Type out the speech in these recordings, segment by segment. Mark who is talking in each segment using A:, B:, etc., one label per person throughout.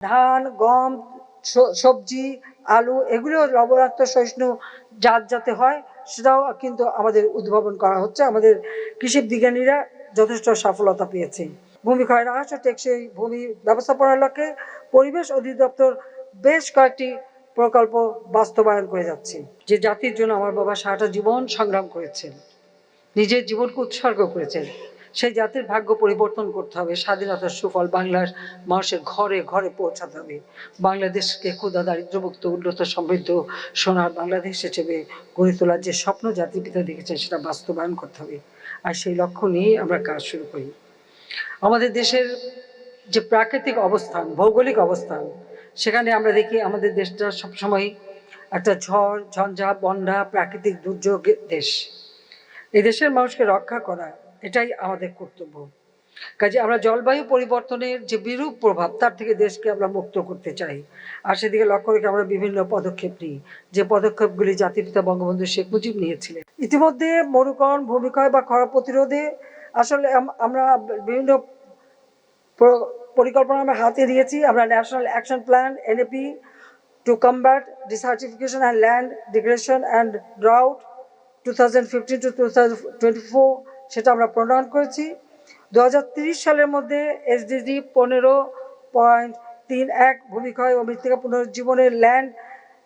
A: ধান, গম সবজি, আলু এগুলো লবণাক্ত সহিষ্ণু জাত যাতে হয়। সেটাও কিন্তু আমাদের উদ্ভাবন করা হচ্ছে। আমাদের কৃষি বিজ্ঞানীরা যথেষ্ট সফলতা পেয়েছে। ভূমি ক্ষয় হ্রাস টেকসই ভূমি ব্যবস্থাপনার লক্ষ্যে পরিবেশ অধিদপ্তর বেশ কয়েকটি প্রকল্প বাস্তবায়ন করে যাচ্ছে। যে জাতির জন্য আমার বাবা সারাটা জীবন সংগ্রাম করেছেন, নিজের জীবনকে উৎসর্গ করেছেন। সেই জাতির ভাগ্য পরিবর্তন করতে হবে, স্বাধীনতার সুফল বাংলার মানুষের ঘরে ঘরে পৌঁছাতে হবে। বাংলাদেশকে ক্ষুদা দারিদ্র্যমুক্ত, উন্নত, সমৃদ্ধ, সোনার বাংলাদেশ হিসেবে গড়ে তোলার যে স্বপ্ন জাতির পিতা দেখেছেন, সেটা বাস্তবায়ন করতে হবে। আর সেই লক্ষ্য নিয়ে আমরা কাজ শুরু করি। আমাদের দেশের যে প্রাকৃতিক অবস্থান, ভৌগোলিক অবস্থান, সেখানে আমরা দেখি আমাদের দেশটা সবসময় একটা ঝড়, ঝঞ্ঝা, বন্যা, প্রাকৃতিক দুর্যোগ দেশ। এই দেশের মানুষকে রক্ষা করা এটাই আমাদের কর্তব্য। কাজে আমরা জলবায়ু পরিবর্তনের যে বিরূপ প্রভাব, তার থেকে দেশকে আমরা মুক্ত করতে চাই। আর সেদিকে লক্ষ্য রেখে আমরা বিভিন্ন পদক্ষেপ নিই। যে পদক্ষেপগুলি জাতিপিতা বঙ্গবন্ধু শেখ মুজিব নিয়েছিলেন। ইতিমধ্যে মরুকরণ ভূমিক্ষয় বা খরা প্রতিরোধে আসলে আমরা বিভিন্ন পরিকল্পনা আমরা হাতে দিয়েছি আমরা national action plan NAP to combat desertification and land degradation and drought two thousand fifteen to two thousand twenty four সেটা আমরা প্রণয়ন করেছি। দু সালের মধ্যে এসডিজি পনেরো পয়েন্ট তিন এক ভূমিক্ষয় ও মৃত্তিকা পুনরুজ্জীবনের ল্যান্ড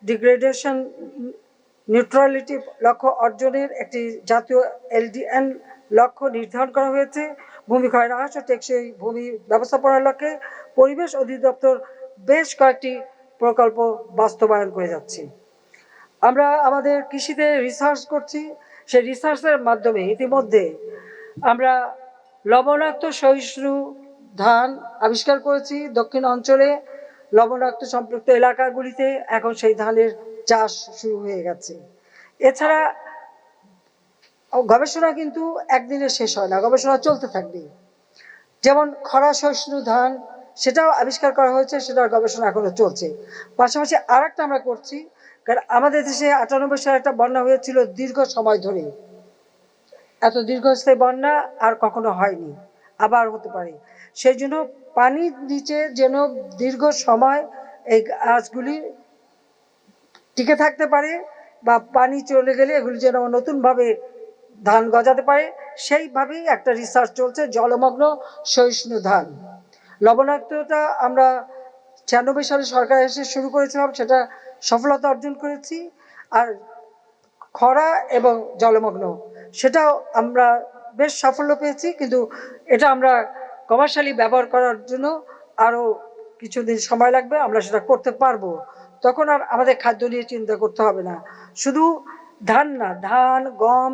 A: ডিগ্রেডেশন নিউট্রালিটি লক্ষ্য অর্জনের একটি জাতীয় এলডিএন লক্ষ্য নির্ধারণ করা হয়েছে। ভূমি হ্রাস ও টেকসই ভূমি ব্যবস্থাপনার লক্ষ্যে। পরিবেশ অধিদপ্তর বেশ কয়েকটি প্রকল্প বাস্তবায়ন করে যাচ্ছে। আমরা আমাদের কৃষিতে রিসার্চ করছি। সেই রিসার্চের মাধ্যমে ইতিমধ্যে আমরা লবণাক্ত সহিষ্ণু ধান আবিষ্কার করেছি দক্ষিণ অঞ্চলে লবণাক্ত সম্পৃক্ত এলাকাগুলিতে। এখন সেই ধানের চাষ শুরু হয়ে গেছে। এছাড়া গবেষণা কিন্তু একদিনে শেষ হয় না, গবেষণা চলতে থাকবে। যেমন খরা সহিষ্ণু ধান, সেটাও আবিষ্কার করা হয়েছে, সেটার গবেষণা এখনও চলছে। পাশাপাশি আর আমরা করছি, কারণ আমাদের দেশে আটানব্বই সালে একটা বন্যা হয়েছিল দীর্ঘ সময় ধরে। এত দীর্ঘস্থায়ী বন্যা আর কখনো হয়নি আবার হতে পারে। সেই জন্য পানির নিচে যেন দীর্ঘ সময় এই গাছগুলি টিকে থাকতে পারে বা পানি চলে গেলে এগুলি যেন নতুনভাবে ধান গজাতে পারে, সেইভাবেই একটা রিসার্চ চলছে জলমগ্ন সহিষ্ণু ধান। লবণাক্ততা আমরা ছিয়ানব্বই সালে সরকার এসে শুরু করেছিলাম, সেটা সফলতা অর্জন করেছি। আর খরা এবং জলমগ্ন সেটাও আমরা বেশ সাফল্য পেয়েছি, কিন্তু এটা আমরা কমার্শালি ব্যবহার করার জন্য আরও কিছুদিন সময় লাগবে, আমরা সেটা করতে পারব। তখন আর আমাদের খাদ্য নিয়ে চিন্তা করতে হবে না। শুধু ধান না, ধান, গম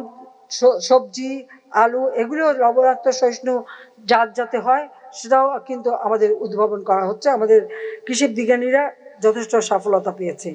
A: সবজি, আলু, এগুলো লবণাক্ত সহিষ্ণু জাত যাতে হয়, সেটাও কিন্তু আমাদের উদ্ভাবন করা হচ্ছে। আমাদের কৃষি বিজ্ঞানীরা যথেষ্ট সফলতা পেয়েছে।